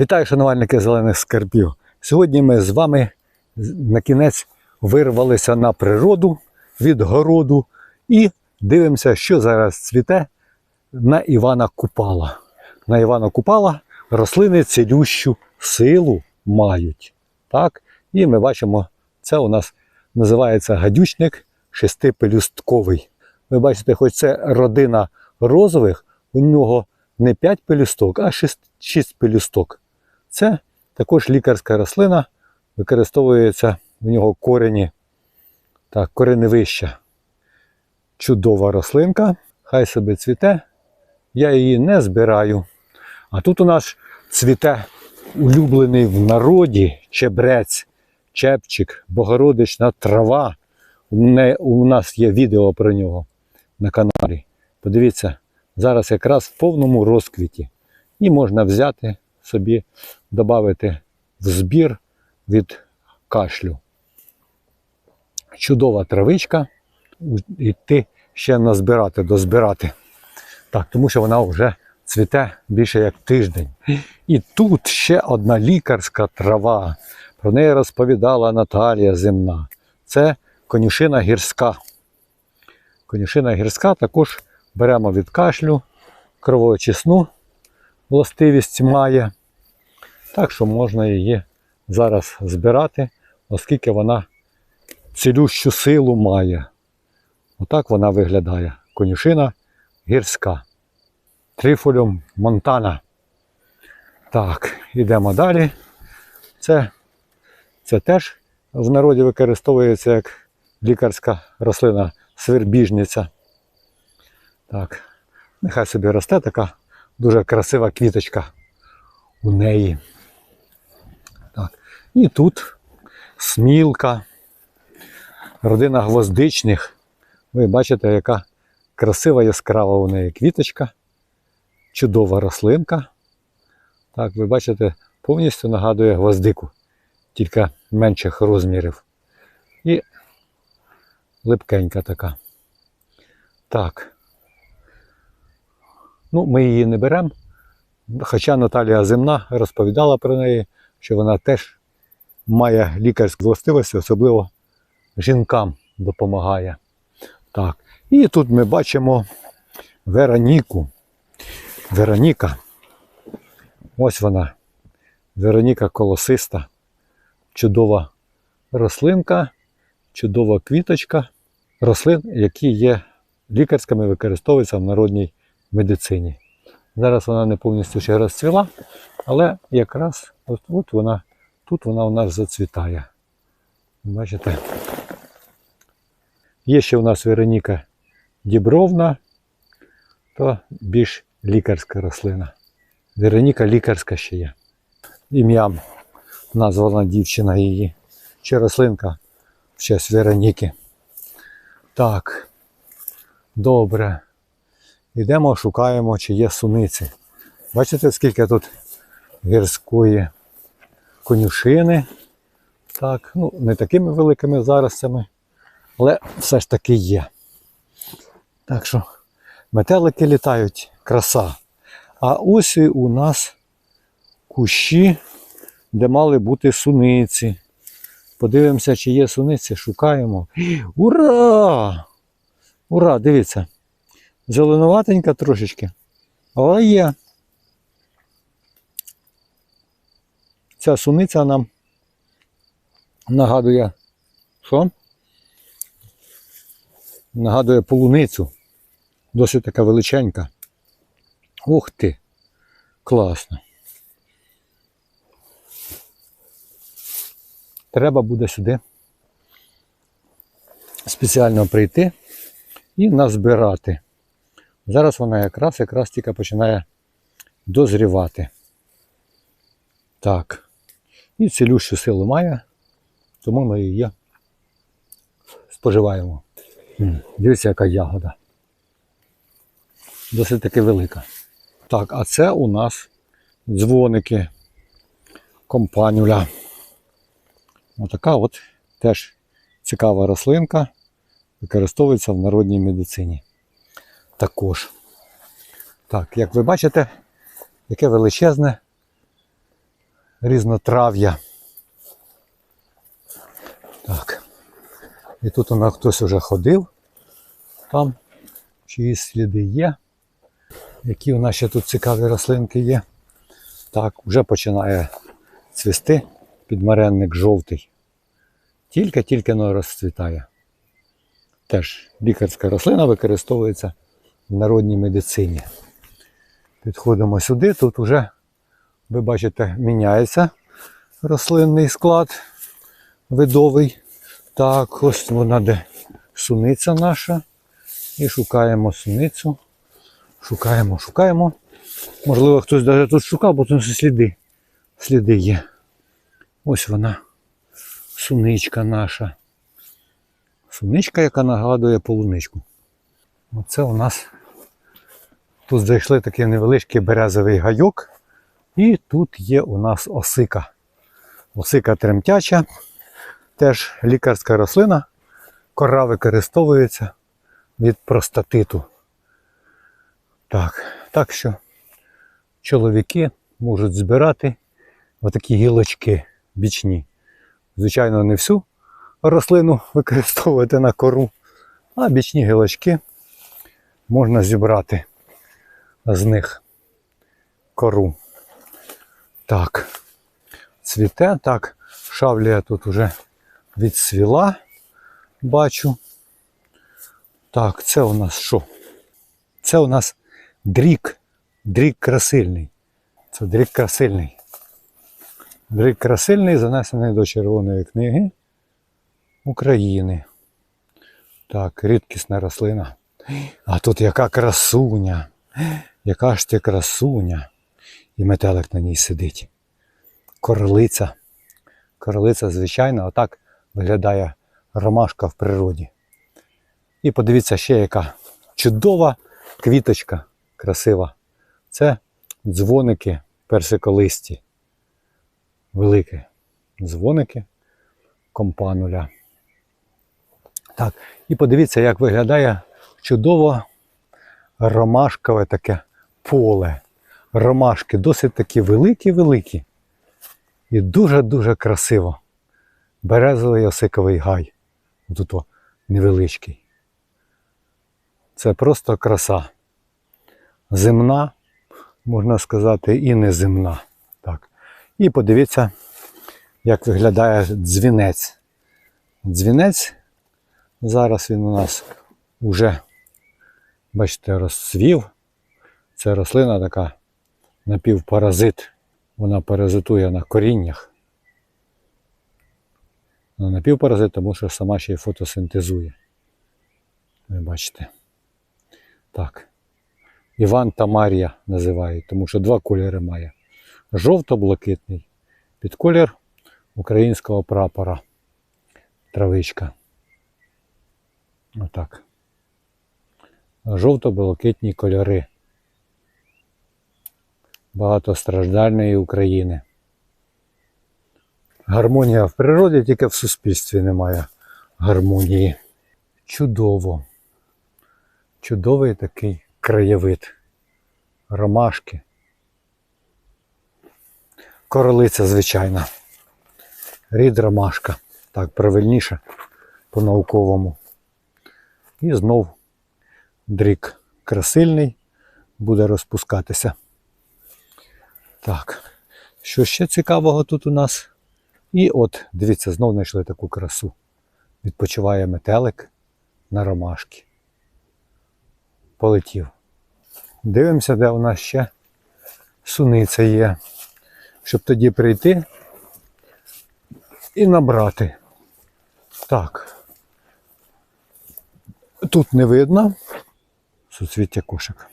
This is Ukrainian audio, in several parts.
Вітаю, шанувальники зелених скарбів. Сьогодні ми з вами на кінець вирвалися на природу від городу і дивимося, що зараз цвіте на Івана Купала. На Івана Купала рослини цілющу силу мають. Так? І ми бачимо, це у нас називається гадючник шестипелюстковий. Ви бачите, хоч це родина розових, у нього не 5 пелюсток, а 6, 6 пелюсток. Це також лікарська рослина, використовується в нього корені, так, кореневища. Чудова рослинка, хай собі цвіте. Я її не збираю. А тут у нас цвіте улюблений в народі чебрець, чепчик, богородична трава. У нас є відео про нього на каналі. Подивіться, зараз якраз в повному розквіті. І можна взяти собі, додати в збір від кашлю. Чудова травичка. Йти ще назбирати, дозбирати. Так, тому що вона вже цвіте більше як тиждень. І тут ще одна лікарська трава. Про неї розповідала Наталія Земна. Це конюшина гірська. Конюшина гірська також беремо від кашлю, кровоочисну властивість має. Так що можна її зараз збирати, оскільки вона цілющу силу має. Отак вона виглядає. Конюшина гірська. Трифолюм Монтана. Так, йдемо далі. Це, це теж в народі використовується як лікарська рослина свербіжниця. Так, нехай собі росте така дуже красива квіточка у неї. І тут смілка, родина гвоздичних. Ви бачите, яка красива яскрава у неї квіточка, чудова рослинка. Так, ви бачите, повністю нагадує гвоздику, тільки менших розмірів. І липкенька така. Так. Ну, ми її не беремо. Хоча Наталія Земна розповідала про неї, що вона теж має лікарські властивості, особливо жінкам допомагає. Так. І тут ми бачимо Вероніку. Вероніка. Ось вона. Вероніка колосиста. Чудова рослинка, чудова квіточка. Рослин, які є лікарськими, використовуються в народній медицині. Зараз вона не повністю ще розцвіла, але якраз от, от вона, тут вона у нас зацвітає. Бачите? Є ще у нас Вероніка Дібровна, то більш лікарська рослина. Вероніка лікарська ще є. Ім'ям названа дівчина її. Чи рослинка в честь Вероніки. Так, добре. Йдемо, шукаємо, чи є суниці. Бачите, скільки тут гірської конюшини. Так, ну, не такими великими заростями, але все ж таки є. Так що метелики літають, краса. А ось у нас кущі, де мали бути суниці. Подивимося, чи є суниці, шукаємо. Ура! Ура! Дивіться. Зеленуватенька трошечки. Але є. Ця суниця нам нагадує. Що? Нагадує полуницю. Досить така величенька. Ух ти! Класно. Треба буде сюди спеціально прийти і назбирати. Зараз вона якраз якраз тільки починає дозрівати. Так. І цілющу силу має, тому ми її споживаємо. Дивіться, яка ягода. Досить таки велика. Так, а це у нас дзвоники компанюля. Отака от теж цікава рослинка, використовується в народній медицині. Також. Так, як ви бачите, яке величезне різнотрав'я. Так. І тут у нас хтось вже ходив. Там чиїсь сліди є. Які у нас ще тут цікаві рослинки є. Так, вже починає цвісти підмаренник жовтий. Тільки-тільки но розцвітає. Теж лікарська рослина використовується в народній медицині. Підходимо сюди, тут вже, ви бачите, міняється рослинний склад видовий. Так, ось вона де суниця наша. І шукаємо суницю. Шукаємо, шукаємо. Можливо, хтось навіть тут шукав, бо тут сліди. Сліди є. Ось вона. Суничка наша. Суничка, яка нагадує полуничку. Оце у нас тут зайшли такий невеличкий березовий гайок. І тут є у нас осика. Осика тремтяча, теж лікарська рослина. Кора використовується від простатиту. Так, так що чоловіки можуть збирати отакі гілочки бічні. Звичайно, не всю рослину використовувати на кору, а бічні гілочки можна зібрати з них кору. Так, цвіте, так, шавлія тут уже відсвіла, бачу. Так, це у нас що? Це у нас дрік. Дрік красильний. Це дрік красильний. Дрік красильний занесений до Червоної книги України. Так, рідкісна рослина. А тут яка красуня. Яка ж ти красуня. І метелик на ній сидить. Корлиця. Корлиця, звичайно, отак виглядає ромашка в природі. І подивіться ще яка чудова квіточка красива. Це дзвоники персиколисті. Великі дзвоники компануля. Так, і подивіться, як виглядає чудово ромашкове таке поле. Ромашки досить такі великі-великі. І дуже-дуже красиво. Березовий осиковий гай. Тут невеличкий. Це просто краса. Земна, можна сказати, і неземна. Так. І подивіться, як виглядає дзвінець. Дзвінець, зараз він у нас вже, бачите, розцвів. Це рослина така напівпаразит. Вона паразитує на коріннях. Вона напівпаразит, тому що сама ще й фотосинтезує. Ви бачите. Так. Іван та Марія називають, тому що два кольори має. Жовто-блакитний. Під колір українського прапора. Травичка. Отак. Жовто-блакитні кольори. Багатостраждальної України. Гармонія в природі, тільки в суспільстві немає гармонії. Чудово. Чудовий такий краєвид. Ромашки. Королиця, звичайна. Рід ромашка. Так, правильніше по-науковому. І знов дрік красильний буде розпускатися. Так, що ще цікавого тут у нас? І от, дивіться, знов знайшли таку красу. Відпочиває метелик на ромашки. Полетів. Дивимося, де у нас ще суниця є. Щоб тоді прийти і набрати. Так. Тут не видно суцвіття кошик.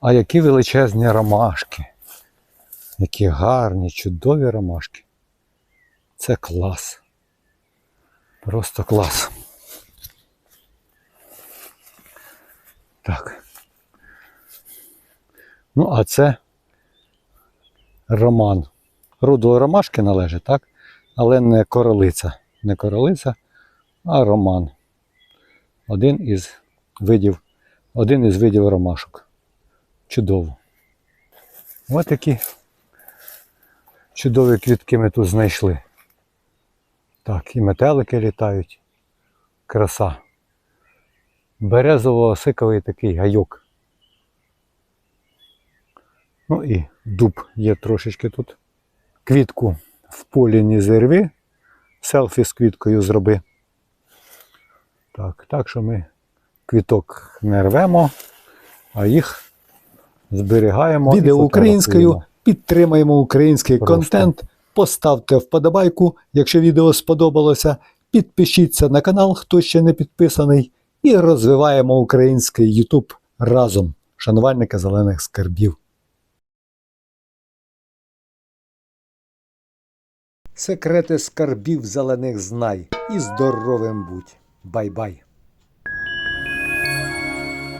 А які величезні ромашки. Які гарні, чудові ромашки. Це клас. Просто клас. Так. Ну, а це роман. Роду ромашки належить, так? Але не королиця. Не королиця, а роман. Один із видів, один із видів ромашок. Чудово. Ось такі чудові квітки ми тут знайшли. Так, і метелики літають. Краса. Березово-осиковий такий гайок. Ну і дуб є трошечки тут. Квітку в полі не зірви. Селфі з квіткою зроби. Так, так що ми квіток не рвемо, а їх зберігаємо. Відео українською, підтримаємо український Просто. контент, поставте вподобайку, якщо відео сподобалося, підпишіться на канал, хто ще не підписаний, і розвиваємо український YouTube разом, шанувальники зелених скарбів. Секрети скарбів зелених знай і здоровим будь. Бай-бай!